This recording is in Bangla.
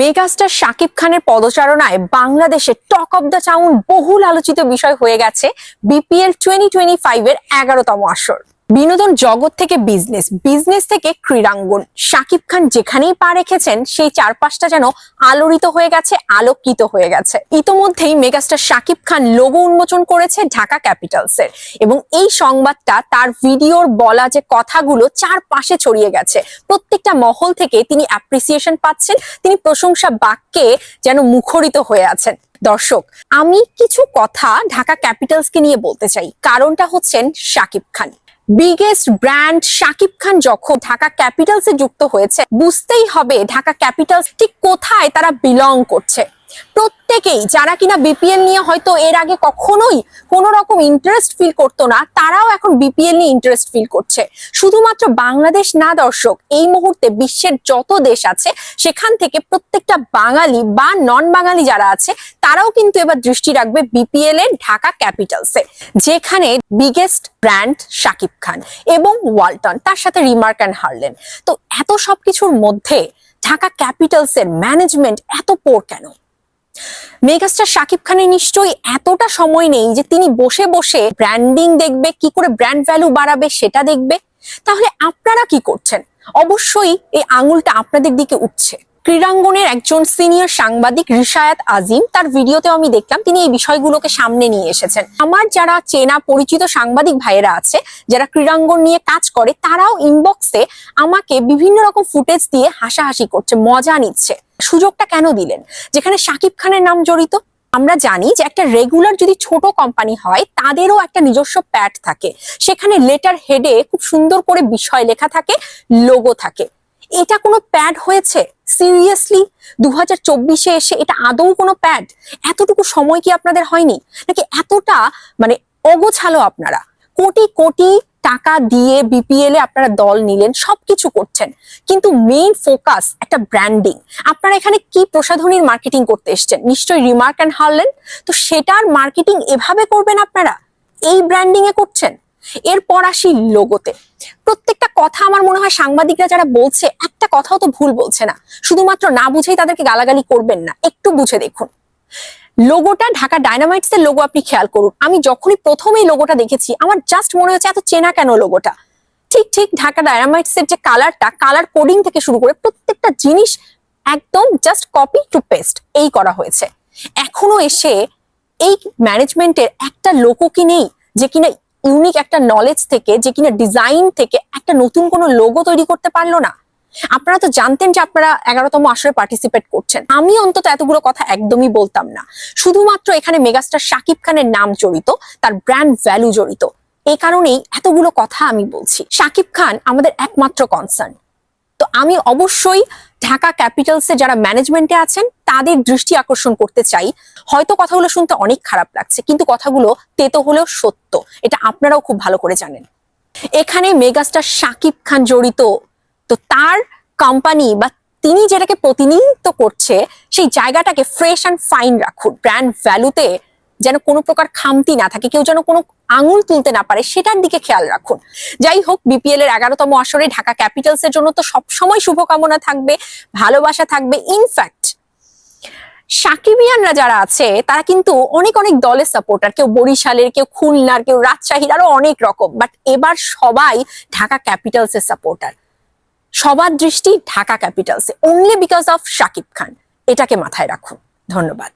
মেগাস্টার শাকিব খানের পদচারণায় বাংলাদেশে টক অব দ্য টাউন বহুল আলোচিত বিষয় হয়ে গেছে বিপিএল টোয়েন্টি টোয়েন্টি ফাইভ এর এগারোতম আসর। বিনোদন জগৎ থেকে বিজনেস বিজনেস থেকে ক্রীড়াঙ্গন। শাকিব খান যেখানেই পা রেখেছেন, সেই চারপাশটা যেন আলোড়িত হয়ে গেছে, আলোকিত হয়ে গেছে। ইতোমধ্যেই মেগাস্টার শাকিব খান লোগো উন্মোচন করেছে ঢাকা ক্যাপিটালস এর। এবং এই সংবাদটা, তার ভিডিওর বলা যে কথাগুলো চারপাশে ছড়িয়ে গেছে। প্রত্যেকটা মহল থেকে তিনি অ্যাপ্রিসিয়েশন পাচ্ছেন, তিনি প্রশংসা বাক্যে যেন মুখরিত হয়ে আছেন। দর্শক, আমি কিছু কথা ঢাকা ক্যাপিটালসকে নিয়ে বলতে চাই। কারণটা হচ্ছেন শাকিব খান। বিগেস্ট ব্র্যান্ড শাকিব খান যখন ঢাকা ক্যাপিটালসে যুক্ত হয়েছে, বুঝতেই হবে ঢাকা ক্যাপিটালস ঠিক কোথায় তারা বিলং করছে। প্রত্যেকেই, যারা কিনা বিপিএল নিয়ে হয়তো এর আগে কখনোই কোনো রকম ইন্টারেস্ট ফিল করতো না, তারাও এখন বিপিএল নিয়ে ইন্টারেস্ট ফিল করছে। শুধুমাত্র বাংলাদেশ না দর্শক, এই মুহূর্তে বিশ্বের যত দেশ আছে, সেখান থেকে প্রত্যেকটা বাঙালি বা নন বাঙালি যারা আছে, তারাও কিন্তু এবার দৃষ্টি রাখবে বিপিএল এর ঢাকা ক্যাপিটালসে যেখানে বিগেস্ট ব্র্যান্ড শাকিব খান এবং ওয়ালটন, তার সাথে রিমার্ক অ্যান্ড হারলেন। তো এত সবকিছুর মধ্যে ঢাকা ক্যাপিটালস এর ম্যানেজমেন্ট এত পোর কেন? মেগাস্টার শাকিব খানের নিশ্চয়ই এতটা সময় নেই যে তিনি বসে বসে ব্র্যান্ডিং দেখবে, কি করে ব্র্যান্ড ভ্যালু বাড়াবে সেটা দেখবে। তাহলে আপনারা কি করছেন? অবশ্যই এই আঙুলটা আপনাদের দিকে উঠছে। ক্রীড়াঙ্গনের একজন সিনিয়র সাংবাদিক রিশায়াত আজিম, তার ভিডিওতেও আমি দেখলাম তিনি এই বিষয়গুলোকে সামনে নিয়ে এসেছেন। আমার যারা চেনা পরিচিত সাংবাদিক ভাইয়েরা আছে, যারা ক্রীড়াঙ্গন নিয়ে কাজ করে, তারাও ইনবক্সে আমাকে বিভিন্ন রকম ফুটেজ দিয়ে হাসাহাসি করছে, মজা নিচ্ছে। সুযোগটা কেন দিলেন? যেখানে শাকিব খানের নাম জড়িত। আমরা জানি যে একটা রেগুলার যদি ছোট কোম্পানি হয়, তাদেরও একটা নিজস্ব প্যাড থাকে। সেখানে লেটার হেডে খুব সুন্দর করে বিষয় লেখা থাকে লোগো থাকে। এটা কোনো প্যাড হয়েছে? সিরিয়াসলি দু হাজার চব্বিশে এসে এটা আদৌ কোনো প্যাড এতটুকু সময় কি আপনাদের হয়নি? নাকি এতটা মানে অগোছালো আপনারা? কোটি কোটি টাকা দিয়ে বিপিএল এ আপনারা দল নিলেন, সবকিছু করছেন। কিন্তু মেইন ফোকাস একটা ব্র্যান্ডিং আপনারা এখানে কি প্রসাধনীর মার্কেটিং করতে এসছেন? নিশ্চয়ই রিমার্ক অ্যান্ড হারলেন? তো সেটার মার্কেটিং এভাবে করবেন আপনারা? এই ব্র্যান্ডিং এ করছেন? এরপর আসি লোগোতে প্রত্যেকটা কথা আমার মনে হয় সাংবাদিকরা যারা বলছে, একটা কথাও তো ভুল বলছে না। শুধুমাত্র না বুঝেই তাদেরকে গালাগালি করবেন না। একটু বুঝে দেখুন। লোগোটা ঢাকা ডায়নামাইটস এর লোগো আপনি খেয়াল করুন। আমি যখনই প্রথম এই লোগোটা দেখেছি, আমার জাস্ট মনে হচ্ছে এত চেনা কেন লোগোটা? ঠিক ঠিক ঢাকা ডায়নামাইটস এর যে কালারটা কালার কোডিং থেকে শুরু করে প্রত্যেকটা জিনিস একদম জাস্ট কপি টু পেস্ট এই করা হয়েছে। এখনও এসে এই ম্যানেজমেন্টের একটা লোকও কি নেই, যে কিনা ইউনিক একটা নলেজ থেকে, যে কিনা ডিজাইন থেকে একটা নতুন কোনো লোগো তৈরি করতে পারল না। আপনারা তো জানতেন যে আপনারা এগারোতম আসরে পার্টিসিপেট করছেন। আমি অন্তত এতগুলো কথা একদমই বলতাম না। শুধুমাত্র এখানে মেগাস্টার শাকিব খানের নাম জড়িত, তার ব্র্যান্ড ভ্যালু জড়িত। এই কারণেই এতগুলো কথা আমি বলছি। শাকিব খান আমাদের একমাত্র কনসার্ন তো আমি অবশ্যই ঢাকা ক্যাপিটালস ক্যাপিটালসে যারা ম্যানেজমেন্টে আছেন, তাদের দৃষ্টি আকর্ষণ করতে চাই। হয়তো কথাগুলো শুনতে অনেক খারাপ লাগছে, কিন্তু কথাগুলো তেতো হলেও সত্য। এটা আপনারাও খুব ভালো করে জানেন। এখানে মেগাস্টার শাকিব খান জড়িত। তো তার কোম্পানি বা তিনি যেটাকে প্রতিনিধিত্ব করছে, সেই জায়গাটাকে ফ্রেশ অ্যান্ড ফাইন রাখুন। ব্র্যান্ড ভ্যালুতে যেন কোনো প্রকার খামতি না থাকে, কেউ যেন কোনো আঙুল তুলতে না পারে, সেটার দিকে খেয়াল রাখুন। যাই হোক বিপিএল এর এগারোতম আসরে ঢাকা ক্যাপিটালস এর জন্য তো সবসময় শুভকামনা থাকবে, ভালোবাসা থাকবে। ইনফ্যাক্ট সাকিবিয়ানরা যারা আছে, তারা কিন্তু অনেক অনেক দলের সাপোর্টার কেউ বরিশালের, কেউ খুলনার, কেউ রাজশাহীর, আরও অনেক রকম। বাট এবার সবাই ঢাকা ক্যাপিটালস এর সাপোর্টার সবার দৃষ্টি Dhaka ক্যাপিটালসে only because of Shakib Khan. এটাকে মাথায় রাখুন। ধন্যবাদ।